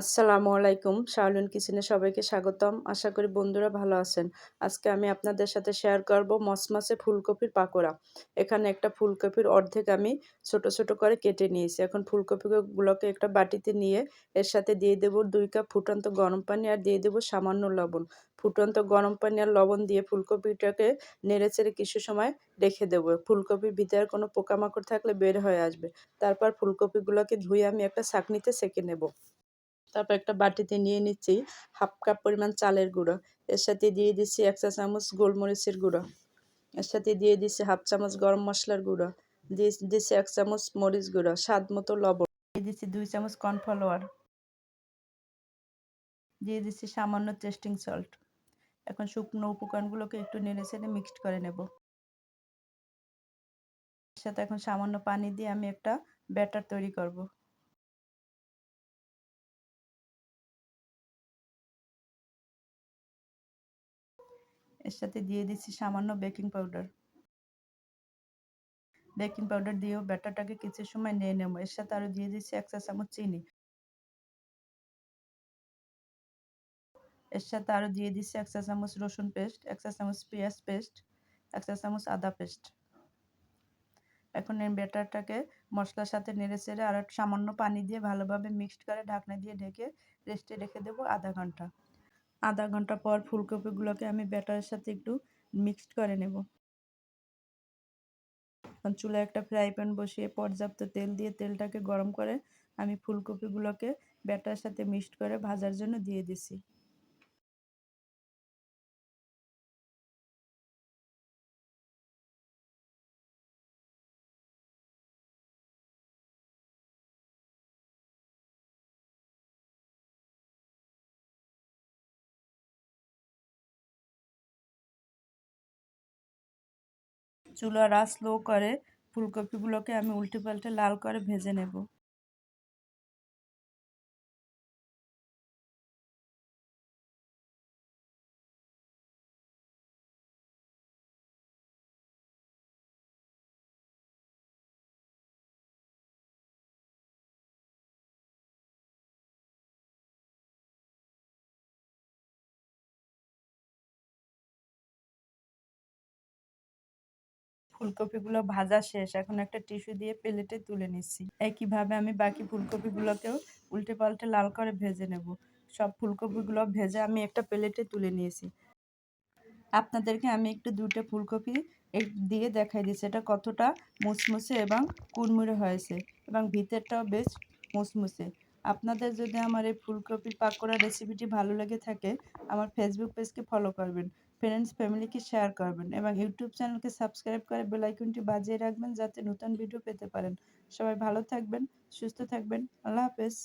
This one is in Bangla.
আসসালামু আলাইকুম, শাওলিন কিচেনে সবাইকে স্বাগতম। আশা করি বন্ধুরা ভালো আছেন। আজকে আমি আপনাদের সাথে শেয়ার করব মসমসে ফুলকপির পাকোড়া। এখানে একটা ফুলকপির অর্ধেক আমি ছোট ছোট করে কেটে নিয়েছি। এখন ফুলকপিগুলোকে একটা বাটিতে নিয়ে এর সাথে দিয়ে দেব দুই কাপ ফুটন্ত গরম পানি আর দিয়ে দেব সামান্য লবণ। ফুটন্ত গরম পানি আর লবণ দিয়ে ফুলকপিটাকে নেড়ে চেড়ে কিছু সময় রেখে দেব। ফুলকপির ভিতরে কোনো পোকামাকড় থাকলে বের হয়ে আসবে। তারপর ফুলকপিগুলোকে ধুয়ে আমি একটা ছাঁকনিতে সেঁকে নেব। তারপর একটা বাটিতে নিয়ে নিচ্ছি হাফ কাপ পরিমাণ চালের গুঁড়ো। এর সাথে দিয়ে দিচ্ছি এক চা চামচ গোলমরিচের গুঁড়ো। এর সাথে দিয়ে দিচ্ছি হাফ চামচ গরম মশলার গুঁড়ো। দিয়ে দিচ্ছি এক চামচ মরিচ গুঁড়ো, স্বাদ মতো লবণ। দিয়ে দিচ্ছি দুই চামচ কর্নফ্লাওয়ার দিয়ে দিচ্ছি সামান্য টেস্টিং সল্ট। এখন শুকনো উপকরণগুলোকে একটু নেড়ে চেড়ে মিক্সড করে নেব। সাথে এখন সামান্য পানি দিয়ে আমি একটা ব্যাটার তৈরি করব। এর সাথে দিয়ে দিচ্ছি সামান্য বেকিং পাউডার। বেকিং পাউডার দিয়েও ব্যাটারটাকে কিছু সময় নিয়ে নেব। এর সাথে আরও দিয়ে দিচ্ছি এক চা চামচ চিনি। এর সাথে আরও দিয়ে দিচ্ছি এক চা চামচ রসুন পেস্ট, এক চা চামচ পেঁয়াজ পেস্ট, এক চা চামচ আদা পেস্ট। এখন এই ব্যাটারটাকে মশলার সাথে নেড়ে চেড়ে আর সামান্য পানি দিয়ে ভালোভাবে মিক্সড করে ঢাকনা দিয়ে ঢেকে রেস্টে রেখে দেবো আধা ঘণ্টা। আধা ঘণ্টা পর ফুলকপিগুলোকে আমি ব্যাটারের সাথে একটু মিক্সড করে নেব। চুলায় একটা ফ্রাই প্যান বসিয়ে পর্যাপ্ত তেল দিয়ে তেলটাকে গরম করে আমি ফুলকপিগুলোকে ব্যাটার সাথে মিক্সড করে ভাজার জন্য দিয়ে দিছি। চুলার আঁচ লো করে ফুলকপিগুলোকে আমি উল্টে পাল্টে লাল করে ভেজে নেব। ফুলকপিগুলো ভাজা শেষ, এখন একটা টিস্যু দিয়ে প্লেটে তুলে নিচ্ছি। একইভাবে আমি বাকি ফুলকপিগুলোকেও উল্টে পাল্টে লাল করে ভেজে নেব। সব ফুলকপিগুলো ভেজে আমি একটা প্লেটে তুলে নিয়েছি। আপনাদেরকে আমি একটু দুটো ফুলকপি দিয়ে দেখাই দিচ্ছি। এটা কতটা মুসমুসে এবং কুড়মুড়ে হয়েছে এবং ভিতরটাও বেশ মুসমুসে। আপনাদের যদি আমার এই ফুলকপির পাকোড়া রেসিপিটি ভালো লেগে থাকে, আমার ফেসবুক পেজকে ফলো করবেন। ফ্রেন্ডস ফ্যামিলিকে শেয়ার করবেন এবং ইউটিউব চ্যানেলকে সাবস্ক্রাইব করে বেলাইকনটি বাজিয়ে রাখবেন যাতে নতুন ভিডিও পেতে পারেন। সবাই ভালো থাকবেন, সুস্থ থাকবেন। আল্লাহ হাফেজ।